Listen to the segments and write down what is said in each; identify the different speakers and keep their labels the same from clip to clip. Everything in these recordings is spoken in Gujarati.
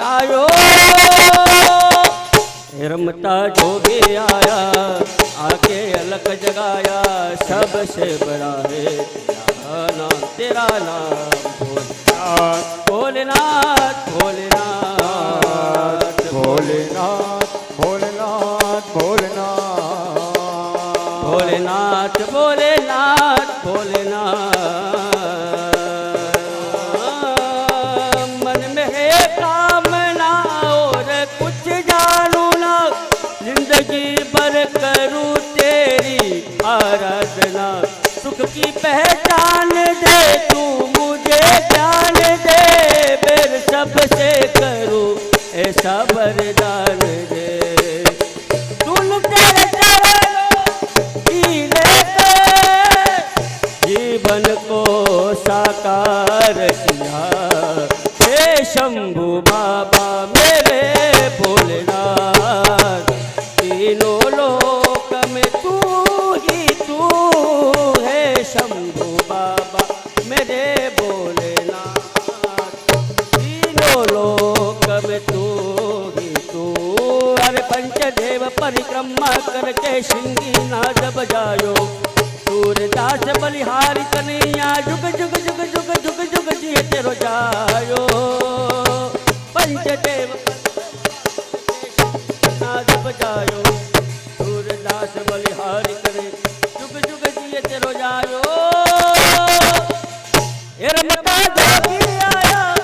Speaker 1: આવ્યો રમતા જોગે આયા આગે અલક જગાયા સબ સે બડા હે નામ તેરા નામ
Speaker 2: ભોલનાથ ભોલેનાથ ભોલેનાથ
Speaker 1: ભોલેનાથ ભોલેનાથ ભોલેનાથ. ભોલેનાથ ભોલેનાથ ભોલેનાથ. की पहचान दे, तू मुझे जान दे, फिर सबसे करो ऐसा वरदान दे। सुन तेरे जीवन को साकार ગજબ જાયો સૂરદાસ બલિહારી કનૈયા જુગ જુગ જુગ જુગ જુગ જુગ જીએ તેરો જાયો પંચદેવ ગજબ જાયો સૂરદાસ બલિહારી કરે જુગ જુગ જીએ તેરો જાયો એ રમતા જાગી આયા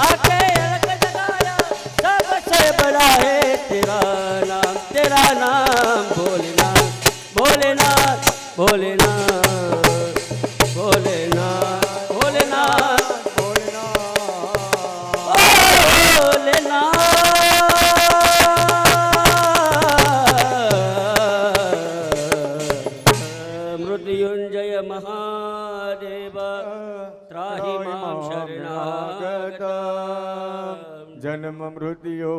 Speaker 1: આકે અલક જગાયા સબ સે બડા હે તેરા નામ તેરા નામ भोलेनाथ भोलेनाथ भोलेनाथ मृत्युञ्जय महादेव त्राहि मां शरणागत
Speaker 2: जन्म मृत्यो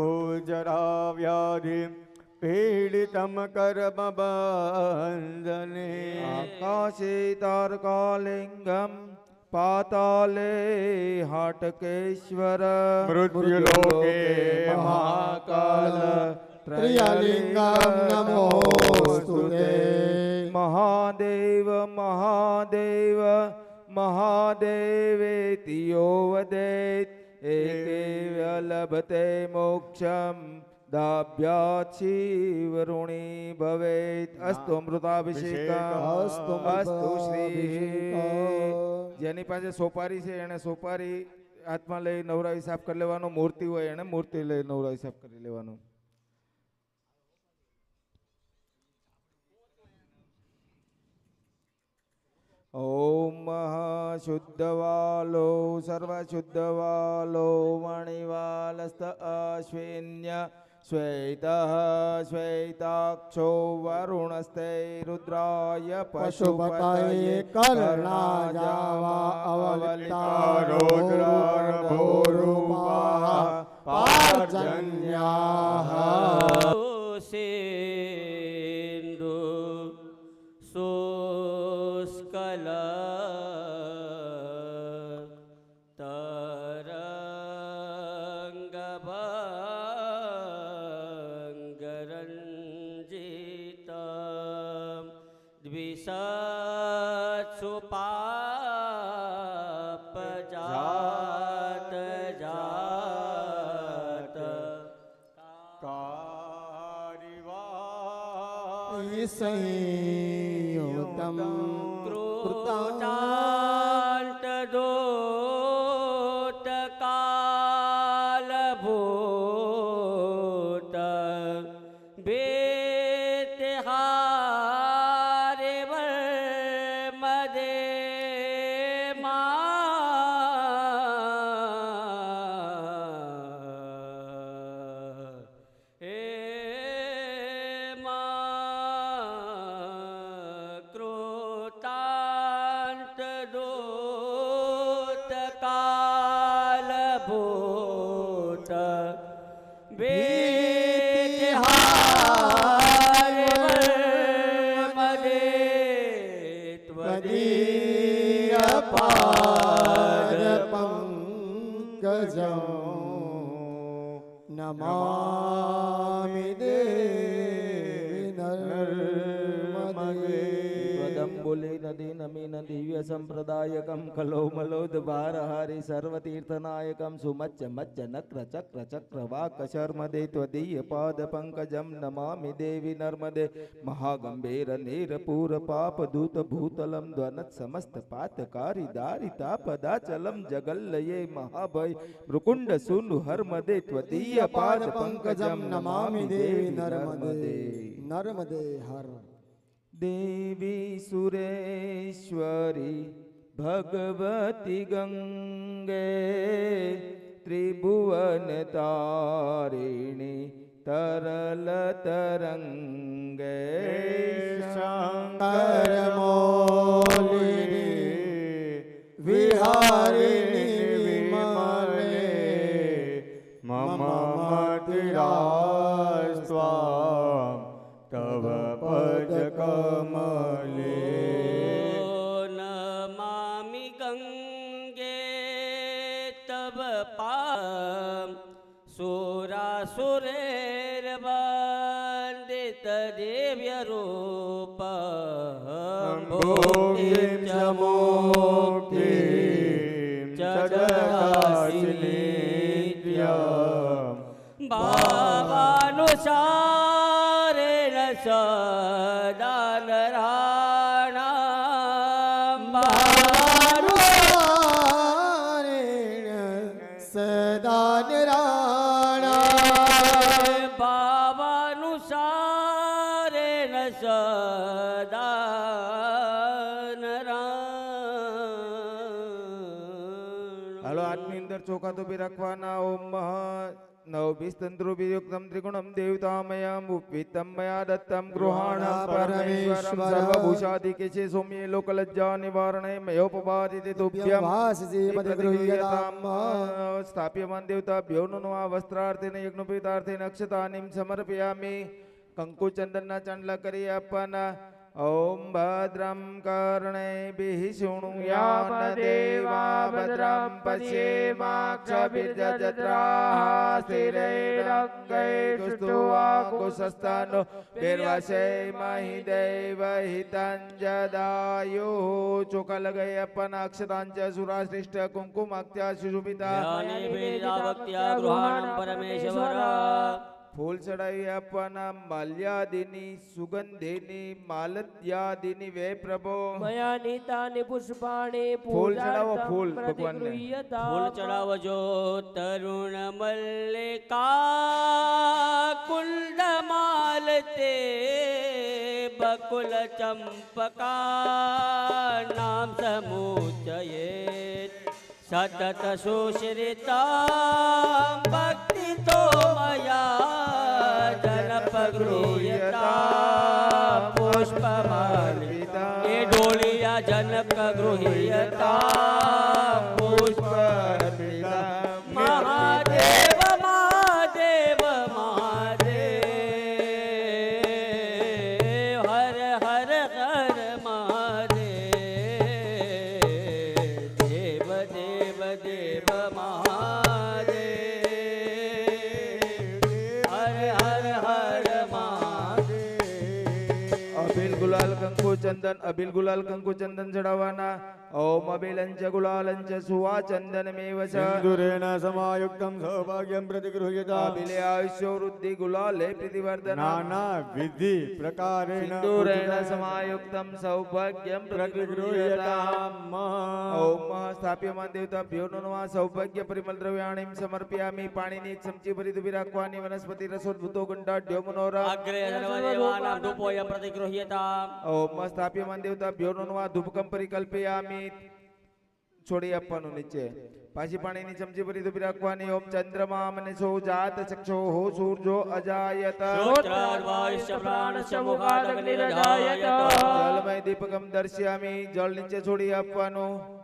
Speaker 2: जरा व्याधिम् પીડિતમ કર્મ બંધને
Speaker 3: આકાશે તારકાલિંગમ પાતાલે હાટકેશ્વર
Speaker 2: મૃત્યુલોકે મહાકાલ
Speaker 3: ત્રિયલિંગમ નમોસ્તુતે મહાદેવ મહાદેવ મહાદેવેતિ યો વદેત એકે લભતે મોક્ષમ દાભ્યાત શિવરુણી ભવેત અસ્તુ અમૃતાભિષેક
Speaker 2: અસ્તુ
Speaker 3: અસ્તુ શ્રી જેની પાસે સોપારી છે એને સોપારી હાથમાં લઈ નવરાવી સાફ કરી લેવાનું. મૂર્તિ હોય એને મૂર્તિ લઈ નવરાવી સાફ કરી લેવાનું. ઓમ શુદ્ધવાલો સર્વશુદ્ધવાલો અશ્વિન્ય શ્વેત શ્વેતાક્ષો વરુણસ્તે રુદ્રાય પશુપતये કર્ણાજાવા અવલિતારો ભોરૂપા Lord. સંપ્રદાયકમ કલો મલોદ ભારહારી સર્વતીર્થનાયકમ સુમચ્ચ મચ્ચ નક્ર ચક્ર ચક્ર વાક શર્મદે ત્વદીય પાદ પંકજમ નમામિ દેવી નર્મદે મહાગંભીર નીરપૂર પાપ દૂત ભૂતલમ ધ્વનત સમસ્ત પાતકારી દારી તાપદાચલમ જગલ્લયે મહાભય મૃકુંડ સુનુ હર્મદે ત્વદીય પાદ પંકજમ નમામિ દેવી નર્મદે
Speaker 2: નર્મદે હર
Speaker 3: દેવી સુરેશ્વરી ભગવતી ગંગે ત્રિભુવન તારિણી તરલ તરંગે
Speaker 2: શંકર મોલિની વિહારિણી
Speaker 1: સુરાસુરેર્વંદિત દિવ્ય રૂપ
Speaker 2: મુક્તિં ચ દદાસિનિત્યં
Speaker 1: ભાવાનુસારેણ સદા
Speaker 3: હાલો આજની અંદર ચોખા તો બી રાખવાના. ઓમ મહ નવ બિસ્તંત્રો ત્રિગુણમ દેવતામયમ ઉપવિત્તમ મયા દત્તમ ગૃહાણ પરમેશ્વરમ
Speaker 2: પરમેશ્વર.
Speaker 3: સર્વભૂષાદિકે છે સૌમ્ય લોકલજ્જા નિવારણે મયોપવાદિતે તુભ્યમ
Speaker 2: વાસસે પદગૃહ્યતામ
Speaker 3: સ્થાપ્યમાન દેવતાભ્યો નો આ વસ્ત્રાર્થેન યજ્ઞોપેતાર્થેન અક્ષતાનિમ સમર્પયામિ. કંકુચંદનના ચાંદલા કરી આપવાના. ॐ भद्रं कर्णैभिः शृणुयाम देवा भद्रं पश्येमाक्षभिर्जत्राः स्थिरैरङ्गैस्तुवा कुशस्तनु विर्वशैमहि दैवहितञ्जदायुः
Speaker 1: चुकलगयपनाक्षताञ्च सुराश्रिष्ट कुङ्कुमाख्या सुशुभिता
Speaker 3: ફૂલ ચડાવી આપવાના માલ્યાદિની સુગંધિની માલત્યાદિની વે પ્રભો.
Speaker 4: મયાનીતાની પુષ્પાણી
Speaker 3: ફૂલ ચડાવો, ફૂલ ભગવાનને.
Speaker 1: ફૂલ ચડાવજો તરુણ મલ્લિકા કુંડ માલતે બકુલ ચંપકા નામ સમૂચયે. સતત સુશ્રિતા ભક્તિ તો મયા જનપગૃહ્યતા પુષ્પમાલિકા એ ડોલિયા જનક
Speaker 3: ચંદન અબિલ ગુલાલ કંકુ ચંદન ચડાવવાના ઓમ અબિલંચ ગુલાલંચ સુવા ચંદન મેવ
Speaker 2: સિંદુરેણ સમાયુક્તમ સૌભાગ્યમ પ્રતિગૃહ્યતા
Speaker 3: અબિલે આયુષ્યો વૃદ્ધિ ગુલાલે પ્રીતિવર્ધન
Speaker 2: નાના વિધિ પ્રકારેણ
Speaker 3: સિંદુરેણ સમાયુક્તમ સૌભાગ્યમ પ્રતિગૃહ્યતા
Speaker 2: પ્રતિગૃહ્યતામ
Speaker 3: ઓમ સ્થાપ્યમાન દેવતાભ્યો નમઃ સૌભાગ્ય પરિમલ દ્રવ્યાણીમ સમર્પયામિ પાણીની એક ચમચી ભરી દૂબી રાખવાની વનસ્પતિ રસોદ્ભૂતો ગંડાઢ્યો મનોરમ
Speaker 1: અગ્રે સર્વદેવાનાં ધૂપોયં પ્રતિગૃહ્યતાम्
Speaker 3: પરિકલ્પયામિ છોડી આપવાનું નીચે. પાછી પાણીની ચમચી ભરી દૂબી રાખવાની. ઓમ ચંદ્રમા મને સૌ જાત ચક્ષો હો સૂરજો અજાયત. જલમય દીપકમ દર્શ્યામિ. જળ નીચે છોડી આપવાનું.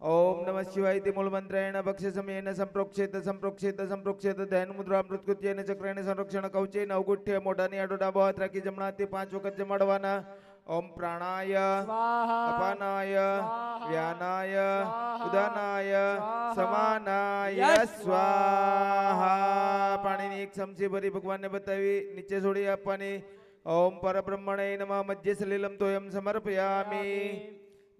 Speaker 3: ઓમ નમઃ શિવાય તે મૂળ મંત્રેણ ભક્ષ્ય સમયેન સંપ્રોક્ષેત સંપ્રોક્ષેત સંપ્રોક્ષેત. ધૈન મુદ્રા મૃતકૃત્યેન ચક્રેણ સંરક્ષણ કવચેન અવગુઠ્ય મોઢાની આડો ડાબો હાથ રાખી જમણાથી પાંચ વખત જમાડવાના. ઓમ પ્રાણાય અપાનાય વ્યાનાય. ઉદાનાય સમાનાય સ્વાહા. પાણીની એક ચમચી ભરી ભગવાનને બતાવી નીચે છોડી આપવાની. ઓમ પરબ્રહ્મણે નમઃ. મધ્ય સલિલમ તોયમ સમર્પયામિ.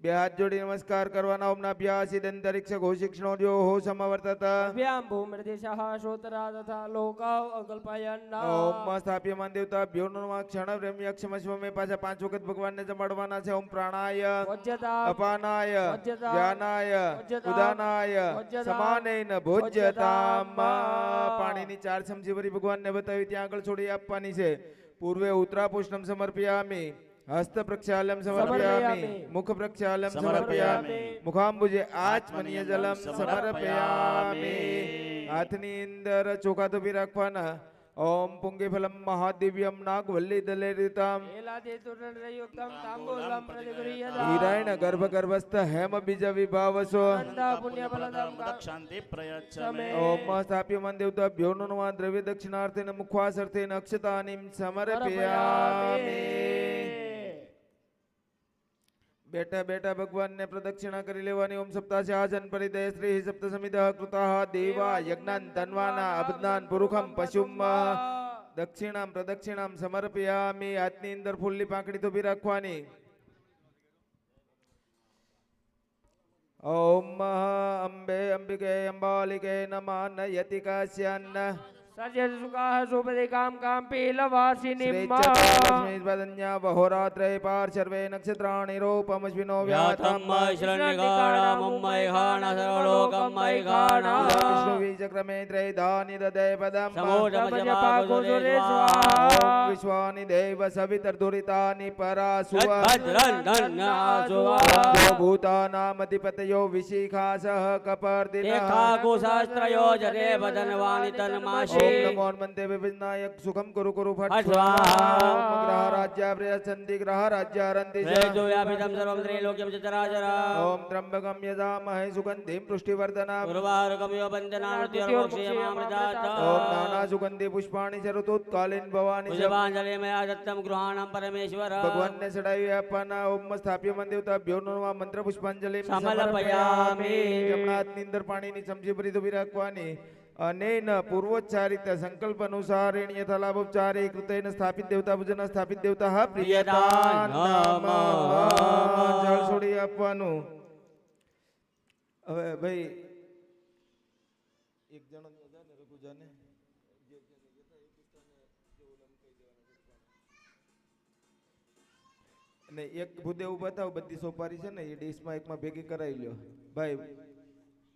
Speaker 3: બે હાથ જોડી નમસ્કાર કરવાના ઓમના અભ્યાસી દંતરિક્ષ ઘોષિક્ષણો જો હો સમવર્તત.
Speaker 4: અભ્યામ ભૂમૃતિશઃ શ્રોતરા તથા લોકાવ અકલ્પયન્ના.
Speaker 3: ઓમ સ્થાપ્યમાન દેવતા ભ્યો નમઃ. ક્ષણ રમ્ય ક્ષમસ્વ મેં પાછા પાંચ વખત ભગવાનને જમાડવાના છે. ઓમ પ્રાણાય.
Speaker 4: વજ્જતા
Speaker 3: અપાનાય.
Speaker 4: વજ્જતા
Speaker 3: વ્યાનાય ઉદાનાય. સમાનેન ભોજ્યતામ. પાણીની ચાર ચમચી ભરી ભગવાનને બતાવી ત્યાં આગળ છોડી આપવાની છે. પૂર્વે ઉત્તરા પુષ્ણમ સમર્પયામિ. હસ્ત પ્રક્ષાલમ સમર્પયામિ
Speaker 4: સમર્પયામિ.
Speaker 3: મુખ પ્રક્ષાલમ
Speaker 1: સમર્પયામિ.
Speaker 3: સમર્પયામિ મુખાંબુજે આચમનીય જલમ સમર્પયામિ હાથની અંદર ચોખા ધોબી રાખવાના ઓમ પુંગીફલમ મહાદિવ્યમ નાગવલ્લી દલેરિતામ
Speaker 4: એલાદિતુરયુક્તમ તાંબૂલમ પ્રતિગૃહ્યતા
Speaker 3: હિરાયણ ગર્ભ ગર્ભસ્થ હેમ બીજ વિભાવસો
Speaker 4: અનંતા પુણ્યફલદમ
Speaker 1: શાંતિ પ્રયચ્છ
Speaker 4: સમે.
Speaker 3: ઓમ સ્થાપ્યમાન દેવતા ભ્યોનો નમઃ દ્રવ્ય દક્ષિણાર્થેન મુખવાસર્થેન અક્ષતાનિમ સમર્પયામિ બેઠા બેઠા ભગવાનને પ્રદક્ષિણા કરી લેવાની ઓમ સપ્તાશે આજન પરિદય શ્રી સપ્ત સમિદ કૃતા દેવા યજ્ઞાન ધનવાના અભદાન પુરુખમ પશુમ. દક્ષિણામ પ્રદક્ષિણામ સમર્પયામિ. હાથની અંદર ફૂલની પાંખડી ધોબી રાખવાની. ઓમ અંબે અંબિકે અંબાલિકે નમા. નયતિ કાશ્યાન્ન
Speaker 4: સર્જત સુખાહ સુપદે કામ કામ પીલવાસિની
Speaker 3: શ્રેચ્છતમસ્મૈસ્વદન્યા વહોરાત્રે પાર સર્વે નક્ષત્રાણि રૂપમશ્વિનો शास्त्रयो વિશ્વવિચક્રમે ત્રૈધાની દદય પદમ ઓમ વિશ્વાનિ દેવ સવિતર્દુરિતાની પરાસુવ ભૂતાનામધિપતયો વિશિખાસઃ કપર્દિનઃ ઓમ નમો હનુમંતે વિભિન્નાયક સુખમ કુરુ કુરુ ફટ
Speaker 1: ફટ
Speaker 3: સ્વાહા
Speaker 1: સ્વાહા.
Speaker 3: ઓમ ગ્રહ રાજ્યાભ્રયસંતિ ગ્રહ રાજ્યારંતિ ચ ઓમ ત્રંબકમ યજામહે સુગંધિમ પુષ્ટિવર્ધનમ ઓમ નાના સુગંધિ પુષ્પાણિ ચ ઋતુત્કાલીન ભવાની ચ
Speaker 1: પરમેશ્વર
Speaker 3: ભગવાનને ચડાવી આપવાના ઓમ સ્થાપ્ય દેવતા ભ્યોનો નમઃ મંત્ર પુષ્પાંજલિ
Speaker 1: સમર્પયામિ.
Speaker 3: જમણાની અંદર પાણીની ચમચી ભરી ધોબી રાખવાની અનેન પૂર્વોચ્ચારિત સંકલ્પ અનુસારેણ યથાલાભોપચારે કૃતેન સ્થાપિત દેવતા પૂજન સ્થાપિત દેવતા હા પ્રિયતા
Speaker 1: પ્રિયતા નમઃ.
Speaker 3: જળ છોડી આપવાનું. હવે ભાઈ એક જણો હતા ને રઘુજાને. અને એક ભૂદેવ બતાવ બધી સોપારી છે ને એ ડીશમાં એકમાં ભેગી કરાવી લ્યો. ભાઈ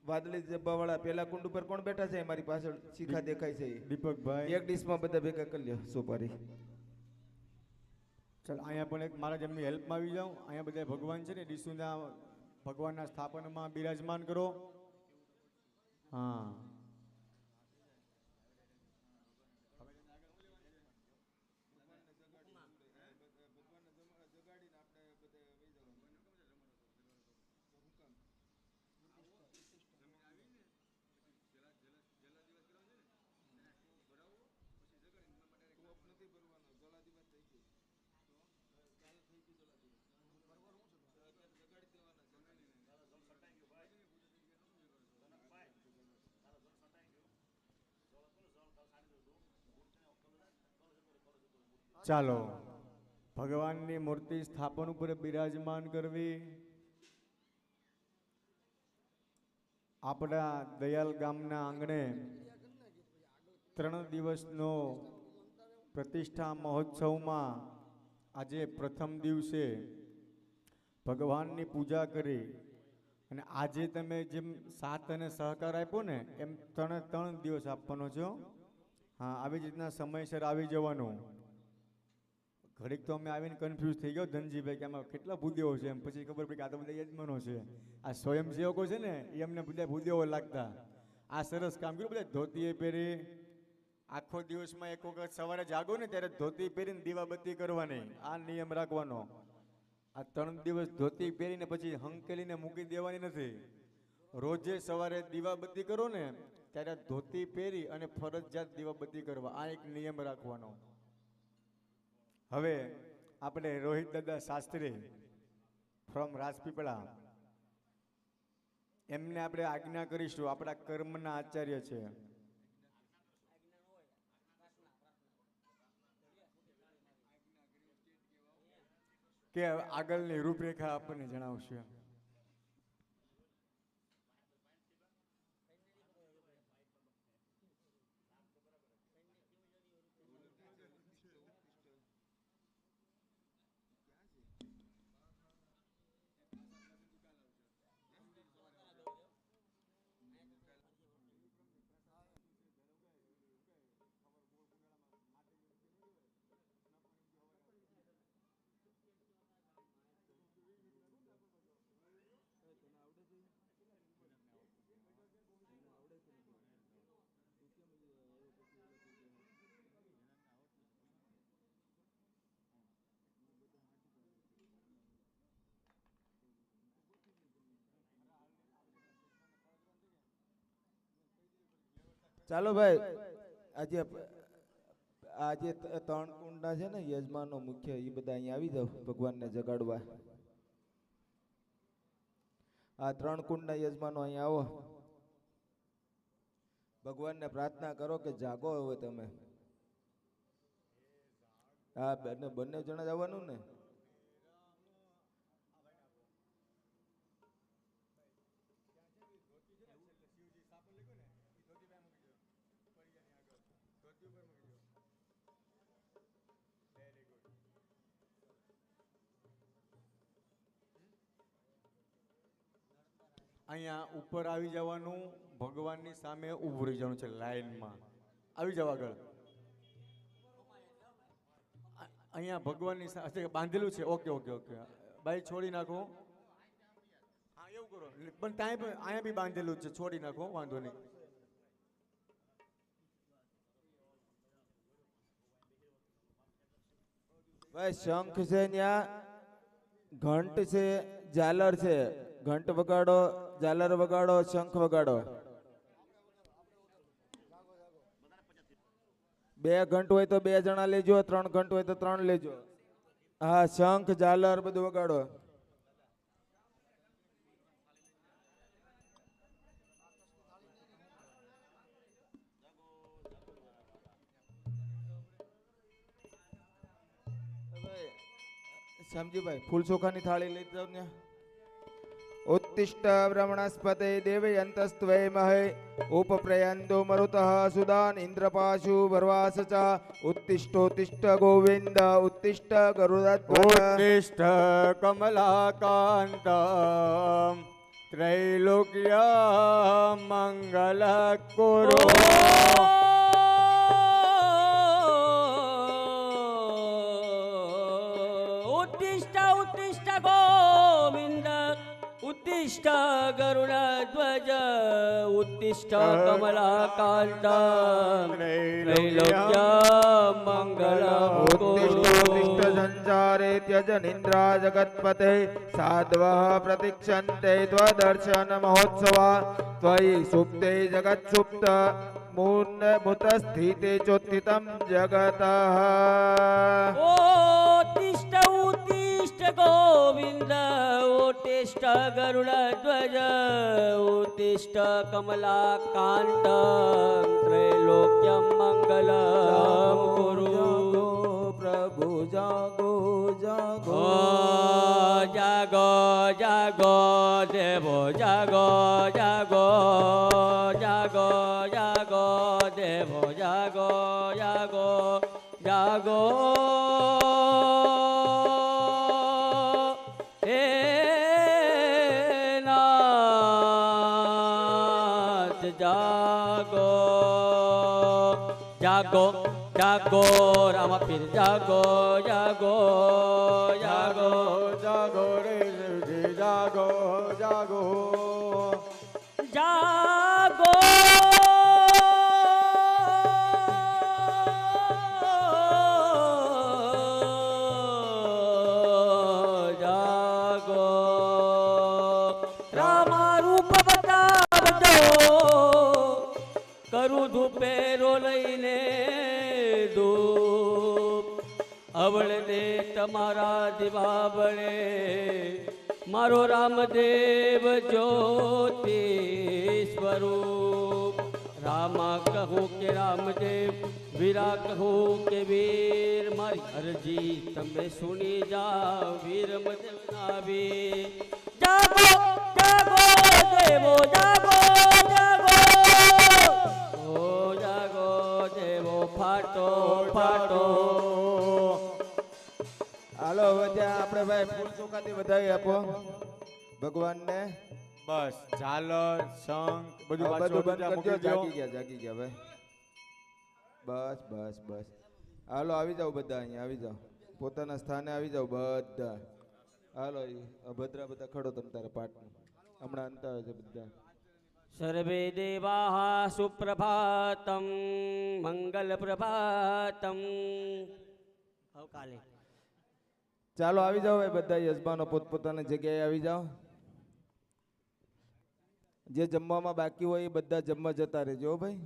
Speaker 3: વાદળી જબ્બા વાળા પેલા કુંડ ઉપર કોણ બેઠા છે? મારી પાછળ શીખા દેખાય છે.
Speaker 2: દીપકભાઈ.
Speaker 3: એક ડીશમાં બધા ભેગા કરી લ્યો સોપારી.
Speaker 2: ચાલ અહીંયા પણ એક મારા જેમની હેલ્પમાં આવી જાઉં. અહીંયા બધા ભગવાન છે ને ડીશુના ભગવાનના સ્થાપનમાં બિરાજમાન કરો. હા. ચાલો, ભગવાનની મૂર્તિ સ્થાપન ઉપર બિરાજમાન કરવી. આપણા દયાલ ગામના આંગણે ત્રણ દિવસનો પ્રતિષ્ઠા મહોત્સવમાં આજે પ્રથમ દિવસે ભગવાનની પૂજા કરી અને આજે તમે જેમ સાથ અને સહકાર આપ્યો ને, એમ ત્રણે ત્રણ દિવસ આપવાનો છો. હા, આવી જ રીતના સમયસર આવી જવાનું. ઘડીક તો અમે આવીને કન્ફ્યુઝ થઈ ગયો, ધનજીભાઈ કે આમાં કેટલા ભૂદેવો છે એમ. પછી ખબર પડી કે આ તો બધા યજમાનો છે. આ સ્વયંસેવકો છે ને, એ અમને બધા ભૂદેવો લાગતા. આ સરસ કામ કર્યું બધા ધોતીએ પહેરી. આખો દિવસમાં એક વખત સવારે જાગો ને ત્યારે ધોતી પહેરીને દીવાબત્તી કરવાની. આ નિયમ રાખવાનો. આ ત્રણ દિવસ ધોતી પહેરીને પછી હંકેલીને મૂકી દેવાની નથી. રોજે સવારે દીવાબત્તી કરો ને, ત્યારે ધોતી પહેરી અને ફરજિયાત દીવાબત્તી કરવા. આ એક નિયમ રાખવાનો. હવે આપણે રોહિત દાદા શાસ્ત્રી ફ્રોમ રાજપીપળા. એમને આપણે આજ્ઞા કરીશું, આપણા કર્મના આચાર્ય છે. કે આગળની રૂપરેખા આપણને જણાવશે.
Speaker 3: ચાલો ભાઈ, આજે આજે ત્રણ કુંડના છે ને, યજમાનો મુખ્ય એ બધા અહીંયા આવી જાવ ભગવાનને જગાડવા. આ ત્રણ કુંડના યજમાનો અહીંયા આવો. ભગવાનને પ્રાર્થના કરો કે જાગો હવે તમે. હા બંને બંને જણા જવાનું ને?
Speaker 2: અહીંયા ઉપર આવી જવાનું, ભગવાનની સામે ઊભું રહી જવાનું છે લાઈનમાં. આવી જાવ આગળ. અહીંયા ભગવાનની સાથે બાંધેલું છે. Okay okay okay. ભાઈ છોડી નાખો. હા, એવું કરો. પણ ત્યાં પણ, અહીંયા બી બાંધેલું છે. છોડી નાખો, વાંધો નહીં.
Speaker 3: ભાઈ, શંખ છે ત્યાં, ઘંટ છે, ઝાલર છે. ઘંટ વગાડો. ઝાલર વગાડો, શંખ વગાડો. બે ઘંટ હોય તો બે જણા લેજો, ત્રણ ઘંટ હોય તો ત્રણ લેજો. હા, શંખ, ઝાલર બધું વગાડો. શ્યામજીભાઈ ફૂલ ચોખાની થાળી લઈ જાવ ને. उत्तिष्ठ ब्रह्मणस्पते देवयन्तस्त्वयि महे। उपप्रयन्तो मरुतः सुदान इन्द्रपाशु भर्वास च उत्तिष्ठोत्तिष्ठ गोविन्द उत्तिष्ठ गरुडत्वोत्तिष्ठ
Speaker 2: कमलाकान्त। त्रैलोक्या मङ्गलकुरु उत्तिष्ठ उत्तिष्ठ
Speaker 1: गो ઉત્તિષ્ઠ ગરુડધ્વજ ઉત્તિષ્ઠ કમલાકાંત ત્રૈલોક્ય મંગલ
Speaker 3: ઉત્તિષ્ઠોત્તિષ્ઠ સંચારે ત્યજ નિદ્રા જગત્પતે સાધ્વઃ પ્રતિક્ષન્તે ત્વદર્શન મહોત્સવા ત્વયि સુપ્તે જગત્સુપ્ત
Speaker 1: ઉત્તિષ્ઠ ગોવિંદ ઉત્તિષ્ઠ ગરુડધ્વજ ઉત્તિષ્ઠ કમલાકાંત ત્રૈલોક્યમ મંગલમ કુરુ
Speaker 3: પ્રભુ જાગો જાગો.
Speaker 1: ઓ જાગો જાગો દેવો જાગો જાગો રામ પીર જાગો જાગો મારો રામદેવ જ્યોતિ સ્વરૂપ. રામા કહું કે રામદેવ વીરા કહું કે વીર, મારી અરજી તમે સુની જાઓ, વીર મદેવ
Speaker 3: ભાઈ ફૂલ ચોખાથી વધાવી આપો. ભગવાનને.
Speaker 2: બસ ઝાલર શંખ બધું
Speaker 3: બધું બંધ કરજો જાગી ગયા જાગી ગયા ભાઈ. બસ બસ બસ. હાલો આવી જાઓ બધા અહીંયા આવી જાઓ. પોતાના સ્થાને આવી જાઓ બધા. હાલો ભદ્રા બધા ખડો તમ તારે પાઠ હમણાં અંત આવે છે બધા.
Speaker 1: સર્વે દેવા સુપ્રભાતમ મંગલ પ્રભાતમ કાલે.
Speaker 3: ચાલો આવી જાઓ ભાઈ બધા યજમાનો પોતપોતાની જગ્યાએ આવી જાઓ. જે જમવામાં બાકી હોય એ બધા જમવા જતા રહેજો ભાઈ.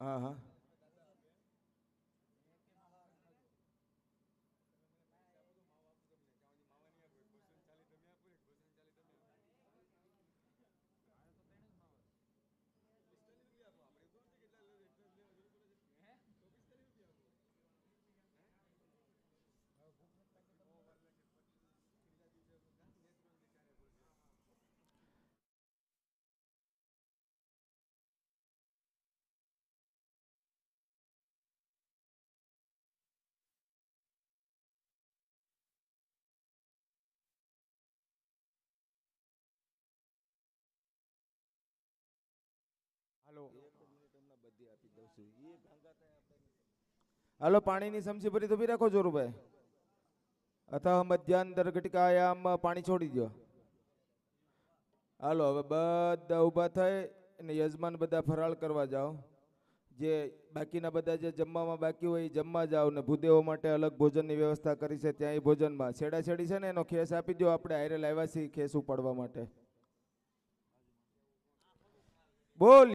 Speaker 3: હા હા.
Speaker 2: હાલો.
Speaker 3: હાલો પાણીની સમસી ભરી તો બી રાખો જોરુભાઈ. અથવા મધ્યાંતર ઘટકાયામ પાણી છોડી દો હાલો હવે બધા ઊભા થાય અને યજમાન બધા ફરાળ કરવા જાઓ. જે બાકીના બધા જે જમવામાં બાકી હોય એ જમવા જાઓ ને ભૂદેવો માટે અલગ ભોજનની વ્યવસ્થા કરી છે ત્યાં એ ભોજનમાં. છેડા છેડી છે ને એનો ખેસ આપી દો આપણે આયરે લાવ્યા છીએ ખેસ ઉપાડવા માટે. બોલ.